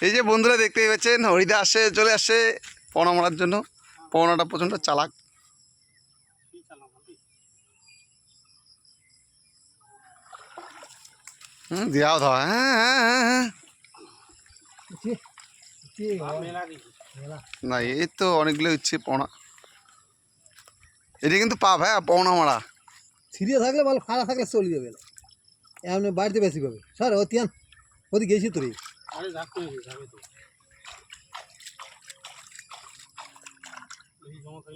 এই যে বন্ধুরা দেখতেই পাচ্ছেন, হরিদা আসে, চলে আসে পনা মারার জন্য। পনাটা প্রচণ্ড চালাক। হুম দিয়াও ধর হ্যাঁ। হ্যাঁ হ্যাঁ না, এই তো অনেকগুলো হচ্ছে পনা। এটা কিন্তু পাপ হ্যাঁ পনা মারা। ছিঁড়ে থাকলে ভালো ফাড়া থাকলে চলে যাবে এমনি বাড়িতে বেশি পাবে। স্যার ও তিয়ান ওদি গেছি তো রে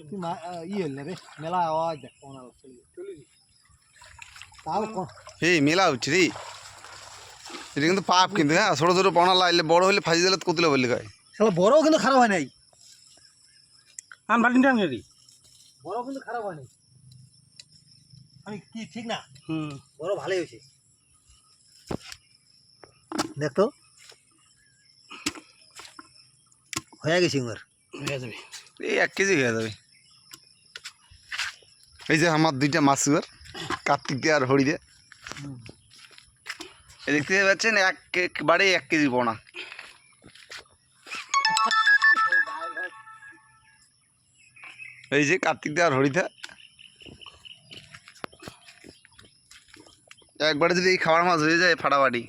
তুই মা- আহ, ই হল না রে মেলা আওয়াজ দেখ কোন আওয়াজ চলে গেছে। তাও ক- এই মেলা হচ্ছে রে। এটা কিন্তু পাপ কিন্তু হ্যাঁ? ছোটো ছোটো পনা লাইলে বড় হলে ফাঁসি দিলে কতলে বললে কয়? শালা বড়ও কিন্তু খারাপ হয় নাই। আন বাল্টিন টান গেলি বড় কিন্তু খারাপ হয় নাই। আমি কি ঠিক না? হুম। বড় ভালোই হয়েছে। দেখ তো। হয়ে গেছে হয়ে যাবে। এই এক কেজি হয়ে যাবে। এই যে আমার দুইটা মাছুয়ার কার্তিক দিয়ে আর হরি দিয়ে। এই দেখতে পাচ্ছেন এক একবারে এক কেজি পোনা। এই যে কার্তিক দিয়ে আর হরিদা একবারে যদি এই খাবার মাছ হয়ে যায় ফাটাফাটি।